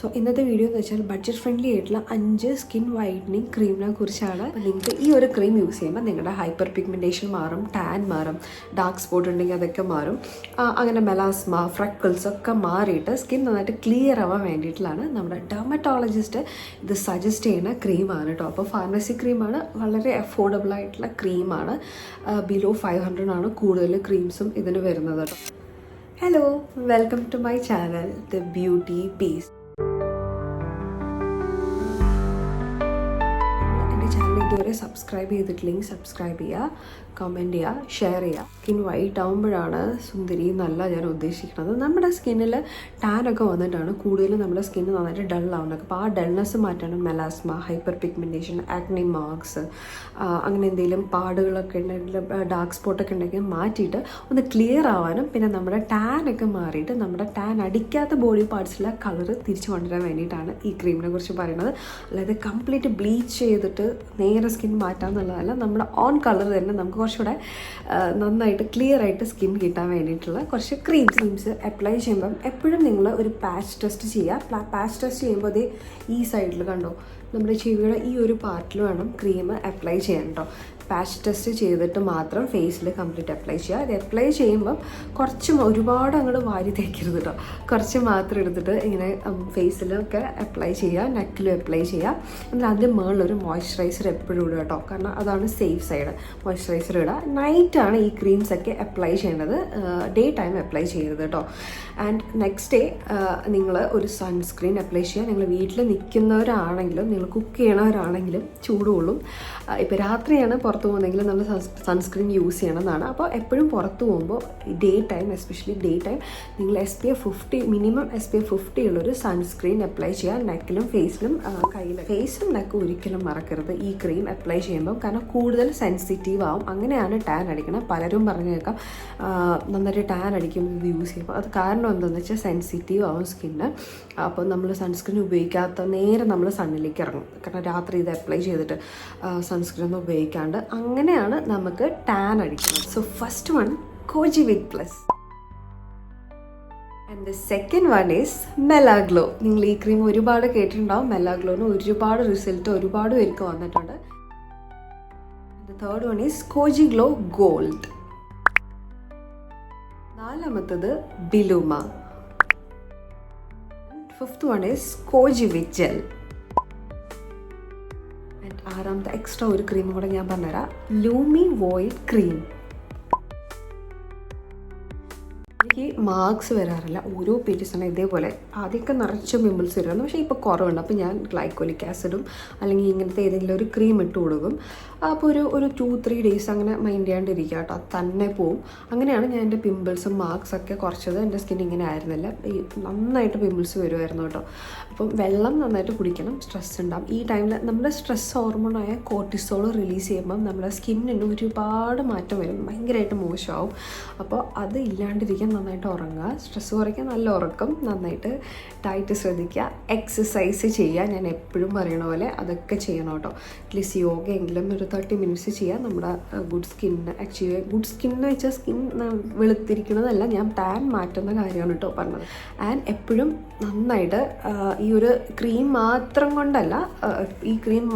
So ഇന്നത്തെ video എന്ന് വെച്ചാൽ ബഡ്ജറ്റ് ഫ്രണ്ട്ലി ആയിട്ടുള്ള അഞ്ച് സ്കിൻ വൈറ്റനിങ് ക്രീമിനെ കുറിച്ചാണ്. നിങ്ങൾക്ക് ഈ ഒരു ക്രീം യൂസ് ചെയ്യുമ്പോൾ നിങ്ങളുടെ ഹൈപ്പർ പിഗ്മെന്റേഷൻ മാറും ടാൻ മാറും ഡാർക്ക് സ്പോട്ട് ഉണ്ടെങ്കിൽ അതൊക്കെ മാറും. അങ്ങനെ മെലാസ്മ ഫ്രക്കിൾസ് ഒക്കെ മാറിയിട്ട് സ്കിൻ നന്നായിട്ട് ക്ലിയർ ആവാൻ വേണ്ടിയിട്ടുള്ളതാണ് നമ്മുടെ ഡെർമറ്റോളജിസ്റ്റ് ഇത് സജസ്റ്റ് ചെയ്യുന്ന ക്രീമാണ് കേട്ടോ അപ്പോൾ ഫാർമസി ക്രീമാണ് വളരെ അഫോർഡബിൾ ആയിട്ടുള്ള ക്രീമാണ് ബിലോ ഫൈവ് ഹൺഡ്രഡ് ആണ് കൂടുതൽ ക്രീംസും ഇതിന് വരുന്നത് hello welcome to my channel the beauty peace ഇതുവരെ സബ്സ്ക്രൈബ് ചെയ്തിട്ടില്ലെങ്കിൽ സബ്സ്ക്രൈബ് ചെയ്യുക കമന്റ് ചെയ്യുക ഷെയർ ചെയ്യുക. സ്കിൻ വൈറ്റ് ആകുമ്പോഴാണ് സുന്ദരി നല്ല ഞാൻ ഉദ്ദേശിക്കുന്നത്. നമ്മുടെ സ്കിന്നിൽ ടാനൊക്കെ വന്നിട്ടാണ് കൂടുതലും നമ്മുടെ സ്കിന്ന് നന്നായിട്ട് ഡൾ ആവുന്നത്. അപ്പോൾ ആ ഡൾനെസ് മാറ്റാണ് melasma hyperpigmentation acne marks അങ്ങനെ എന്തെങ്കിലും പാടുകളൊക്കെ ഉണ്ടെങ്കിൽ ഡാർക്ക് സ്പോട്ടൊക്കെ ഉണ്ടെങ്കിൽ മാറ്റിയിട്ട് ഒന്ന് ക്ലിയർ ആവാനും പിന്നെ നമ്മുടെ ടാനൊക്കെ മാറിയിട്ട് നമ്മുടെ ടാൻ അടിക്കാത്ത ബോഡി പാർട്സിലെ കളർ തിരിച്ചു കൊണ്ടുവരാൻ വേണ്ടിയിട്ടാണ് ഈ ക്രീമിനെ കുറിച്ച് പറയുന്നത്. അല്ലാതെ കംപ്ലീറ്റ് ബ്ലീച്ച് ചെയ്തിട്ട് നേരെ സ്കിൻ മാറ്റാമെന്നുള്ളതല്ല നമ്മുടെ ഓൺ കളർ തന്നെ നമുക്ക് കുറച്ചുകൂടെ നന്നായിട്ട് ക്ലിയർ ആയിട്ട് സ്കിൻ കിട്ടാൻ വേണ്ടിയിട്ടുള്ള കുറച്ച് ക്രീം ക്രീംസ് അപ്ലൈ ചെയ്യുമ്പം എപ്പോഴും നിങ്ങൾ ഒരു പാച്ച് ടെസ്റ്റ് ചെയ്യുക. പാച്ച് ടെസ്റ്റ് ചെയ്യുമ്പോൾ ഈ സൈഡിൽ കണ്ടോ നമ്മുടെ ചെവിയുടെ ഈ ഒരു പാർട്ടിൽ വേണം ക്രീം അപ്ലൈ ചെയ്യാൻ കേട്ടോ പാച്ച് ടെസ്റ്റ് ചെയ്തിട്ട് മാത്രം ഫേസിൽ കംപ്ലീറ്റ് അപ്ലൈ ചെയ്യുക. അത് അപ്ലൈ ചെയ്യുമ്പം കുറച്ച് ഒരുപാട് അങ്ങോട്ട് വാരി തേക്കരുത് കേട്ടോ കുറച്ച് മാത്രം എടുത്തിട്ട് ഇങ്ങനെ ഫേസിലൊക്കെ അപ്ലൈ ചെയ്യുക. നെക്കിലും അപ്ലൈ ചെയ്യുക. എന്നാൽ അതിന്റെ മുകളിലൊരു മോയ്സ്ചറൈസർ എപ്പോഴും ഇടുക കേട്ടോ കാരണം അതാണ് സേഫ് സൈഡ് മോയ്സ്ചറൈസർ ഇടുക. നൈറ്റാണ് ഈ ക്രീംസ് ഒക്കെ അപ്ലൈ ചെയ്യേണ്ടത് ഡേ ടൈം അപ്ലൈ ചെയ്യരുത് കേട്ടോ ആൻഡ് നെക്സ്റ്റ് ഡേ നിങ്ങൾ ഒരു സൺസ്ക്രീൻ അപ്ലൈ ചെയ്യുക. നിങ്ങൾ വീട്ടിൽ നിൽക്കുന്നവരാണെങ്കിലും നിങ്ങൾ കുക്ക് ചെയ്യണവരാണെങ്കിലും ചൂടുകൊള്ളും. ഇപ്പോൾ രാത്രിയാണ് പുറത്ത് പോകുന്നതെങ്കിൽ നമ്മൾ സൺസ്ക്രീൻ യൂസ് ചെയ്യണമെന്നാണ്. അപ്പോൾ എപ്പോഴും പുറത്ത് പോകുമ്പോൾ day time especially day time നിങ്ങൾ S P F fifty minimum S P F fifty ഉള്ളൊരു സൺസ്ക്രീൻ അപ്ലൈ ചെയ്യുക. നെക്കിലും ഫേസിലും കയ്യിലും. ഫേസും നെക്കും ഒരിക്കലും മറക്കരുത്. ഈ ക്രീം അപ്ലൈ ചെയ്യുമ്പോൾ കാരണം കൂടുതൽ സെൻസിറ്റീവ് ആവും. അങ്ങനെയാണ് ടാൻ അടിക്കണം പലരും പറഞ്ഞു കേൾക്കാം നന്നായിട്ട് ടാൻ അടിക്കുമ്പോൾ ഇത് യൂസ് ചെയ്യുമ്പോൾ. അത് കാരണം എന്താണെന്ന് വെച്ചാൽ സെൻസിറ്റീവ് ആവും സ്കിന്ന് അപ്പോൾ നമ്മൾ സൺസ്ക്രീൻ ഉപയോഗിക്കാത്ത നേരെ നമ്മൾ സണ്ണിലേക്ക് ഇറങ്ങും. കാരണം രാത്രി ഇത് അപ്ലൈ ചെയ്തിട്ട് സൺസ്ക്രീൻ ഒന്നും ഉപയോഗിക്കാണ്ട് അങ്ങനെയാണ് നമുക്ക് ടാൻ അടിക്കുന്നത്. So first one Kojie with plus and the second one is Melaglow നിങ്ങൾ ഈ ക്രീം ഒരുപാട് കേട്ടിട്ടുണ്ടാവും. മെലാഗ്ലോന് ഒരുപാട് റിസൾട്ട് ഒരുപാട് പേർക്ക് വന്നിട്ടുണ്ട്. The third one is Kojie glow gold നാലാമത്തത് ബിലുമ fifth one is Kojie with gel ആറാമത്തെ എക്സ്ട്രാ ഒരു ക്രീം കൂടെ ഞാൻ പറഞ്ഞുതരാം. ലൂമി വോയിഡ് ക്രീം എനിക്ക് മാർക്സ് വരാറില്ല. ഓരോ പീരീഡ്സാണ് ഇതേപോലെ. ആദ്യമൊക്കെ നിറച്ച് പിമ്പിൾസ് വരുമായിരുന്നു. പക്ഷേ ഇപ്പോൾ കുറവുണ്ട്. അപ്പോൾ ഞാൻ ഗ്ലൈക്കോലിക് ആസിഡും അല്ലെങ്കിൽ ഇങ്ങനത്തെ ഏതെങ്കിലും ഒരു ക്രീം ഇട്ട് കൊടുക്കും. അപ്പോൾ ഒരു ഒരു ടു ത്രീ ഡേയ്സ് അങ്ങനെ മൈൻഡ് ചെയ്യാണ്ടിരിക്കുക കേട്ടോ. തന്നെ പോവും. അങ്ങനെയാണ് ഞാൻ എന്റെ പിമ്പിൾസും മാർക്സ് ഒക്കെ കുറച്ചത്. എന്റെ സ്കിൻ ഇങ്ങനെ ആയിരുന്നില്ല. ഈ നന്നായിട്ട് പിമ്പിൾസ് വരുമായിരുന്നു കേട്ടോ. അപ്പം വെള്ളം നന്നായിട്ട് കുടിക്കണം. സ്ട്രെസ് ഉണ്ടാകും ഈ ടൈമിൽ നമ്മുടെ സ്ട്രെസ് ഹോർമോണായ കോർട്ടിസോൾ റിലീസ് ചെയ്യുമ്പം നമ്മുടെ സ്കിന്നിന് ഒരുപാട് മാറ്റം വരും. ഭയങ്കരമായിട്ട് മോശമാവും. അപ്പോൾ അത് ഇല്ലാണ്ടിരിക്കാൻ നന്നായിട്ട് ഉറങ്ങുക. സ്ട്രെസ് കുറയ്ക്കാൻ നല്ല ഉറക്കം നന്നായിട്ട് ഡയറ്റ് ശ്രദ്ധിക്കുക. എക്സസൈസ് ചെയ്യുക. ഞാൻ എപ്പോഴും പറയണ പോലെ അതൊക്കെ ചെയ്യണം കേട്ടോ. അറ്റ്ലീസ്റ്റ് യോഗയെങ്കിലും ഒരു തേർട്ടി മിനിറ്റ്സ് ചെയ്യുക. നമ്മുടെ ഗുഡ് സ്കിന്നിന് ആക്ച്വലി ഗുഡ് സ്കിൻ എന്ന് വെച്ചാൽ സ്കിൻ വെളുത്തിരിക്കുന്നതല്ല. ഞാൻ ടാൻ മാറ്റുന്ന കാര്യമാണ് കേട്ടോ പറഞ്ഞത്. ആൻഡ് എപ്പോഴും നന്നായിട്ട് ഈ ഒരു ക്രീം മാത്രം കൊണ്ടല്ല ഈ ക്രീം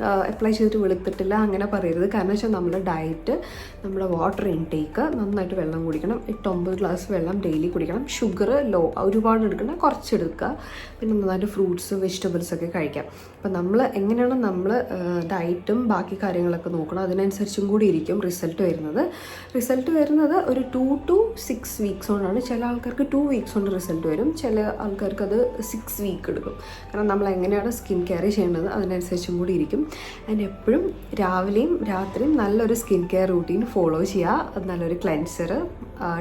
അപ്ലൈ ചെയ്തിട്ട് വെളുത്തിട്ടില്ല അങ്ങനെ പറയരുത്. കാരണം വെച്ചാൽ നമ്മുടെ ഡയറ്റ് നമ്മുടെ വാട്ടർ ഇൻടേക്ക് നന്നായിട്ട് വെള്ളം കുടിക്കണം. എട്ടൊമ്പത് ഗ്ലാസ് വെള്ളം ഡെയിലി കുടിക്കണം. ഷുഗർ ലോ ഒരുപാട് എടുക്കണം കുറച്ചെടുക്കുക. പിന്നെ നന്നായിട്ട് ഫ്രൂട്ട്സ് വെജിറ്റബിൾസ് ഒക്കെ കഴിക്കാം. അപ്പം നമ്മൾ എങ്ങനെയാണ് നമ്മൾ ഡയറ്റും ബാക്കി കാര്യങ്ങളൊക്കെ നോക്കണം. അതിനനുസരിച്ചും കൂടി ഇരിക്കും റിസൾട്ട് വരുന്നത്. റിസൾട്ട് വരുന്നത് ഒരു ടു ടു സിക്സ് വീക്സ് കൊണ്ടാണ്. ചില ആൾക്കാർക്ക് ടു വീക്സ് കൊണ്ട് റിസൾട്ട് വരും. ചില ആൾക്കാർക്ക് അത് സിക്സ് വീക്ക് എടുക്കും. കാരണം നമ്മൾ എങ്ങനെയാണ് സ്കിൻ കെയർ ചെയ്യേണ്ടത്? അതിനനുസരിച്ചും കൂടി ഇരിക്കും. ആൻഡ് എപ്പോഴും രാവിലെയും രാത്രിയും നല്ലൊരു സ്കിൻ കെയർ റൂട്ടീൻ ഫോളോ ചെയ്യുക നല്ലൊരു ക്ലെൻസർ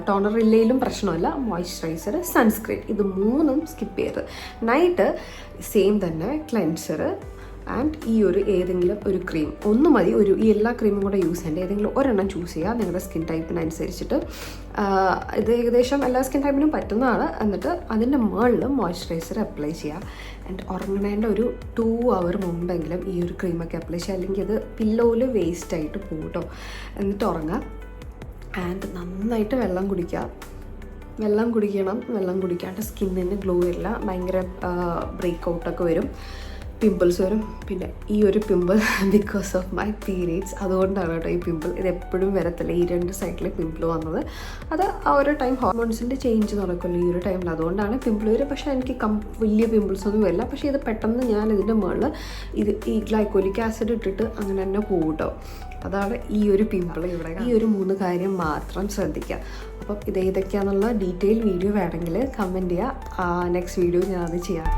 ടോണർ ഇല്ലെങ്കിലും പ്രശ്നമല്ല. മോയ്സ്ചറൈസർ സൺസ്ക്രീൻ ഇത് മൂന്നും സ്കിപ്പ് ചെയ്യരുത്. നൈറ്റ് സെയിം തന്നെ ക്ലെൻസർ ആൻഡ് ഈ ഒരു ഏതെങ്കിലും ഒരു ക്രീം ഒന്ന് മതി. ഒരു ഈ എല്ലാ ക്രീമും കൂടെ യൂസ് ചെയ്യേണ്ട. ഏതെങ്കിലും ഒരെണ്ണം ചൂസ് ചെയ്യുക നിങ്ങളുടെ സ്കിൻ ടൈപ്പിനനുസരിച്ചിട്ട് ഇത് ഏകദേശം എല്ലാ സ്കിൻ ടൈപ്പിനും പറ്റുന്നതാണ്. എന്നിട്ട് അതിന്റെ മുകളിൽ മോയ്സ്ചറൈസർ അപ്ലൈ ചെയ്യുക ആൻഡ് ഉറങ്ങണേന്റെ ഒരു ടു അവർ മുമ്പെങ്കിലും ഈ ഒരു ക്രീമൊക്കെ അപ്ലൈ ചെയ്യുക അല്ലെങ്കിൽ അത് പില്ലോയിൽ വേസ്റ്റ് ആയിട്ട് പോകും കേട്ടോ എന്നിട്ട് ഉറങ്ങുക ആൻഡ് നന്നായിട്ട് വെള്ളം കുടിക്കുക വെള്ളം കുടിക്കണം. വെള്ളം കുടിക്കാണ്ട് സ്കിന്നിന് ഗ്ലോ ഇല്ല ഭയങ്കര ബ്രേക്ക് ഔട്ടൊക്കെ വരും. പിമ്പിൾസ് വരും. പിന്നെ ഈ ഒരു pimple because of my periods അതുകൊണ്ടാണ് കേട്ടോ ഈ പിമ്പിൾ ഇത് എപ്പോഴും വരത്തില്ല. ഈ രണ്ട് സൈഡിൽ പിമ്പിൾ വന്നത്. അത് ആ ഒരു ടൈം ഹോർമോൺസിന്റെ ചേഞ്ച് നടക്കുമല്ലോ ഈ ഒരു ടൈമിൽ അതുകൊണ്ടാണ് പിമ്പിൾ വരും പക്ഷേ എനിക്ക് കം വലിയ പിമ്പിൾസ് ഒന്നും വരില്ല. പക്ഷേ ഇത് പെട്ടെന്ന് ഞാൻ ഇതിന്റെ മുകളിൽ ഇത് ഈ ഗ്ലൈക്കോലിക് ആസിഡ് ഇട്ടിട്ട് അങ്ങനെ തന്നെ പോകും അതാണ് ഈ ഒരു പിമ്പിൾ ഇവിടെ ഈ ഒരു മൂന്ന് കാര്യം മാത്രം ശ്രദ്ധിക്കുക അപ്പം ഇത് ഏതൊക്കെയാണെന്നുള്ള ഡീറ്റെയിൽ വീഡിയോ വേണമെങ്കിൽ കമന്റ് ചെയ്യുക. നെക്സ്റ്റ് വീഡിയോ ഞാനത് ചെയ്യാം.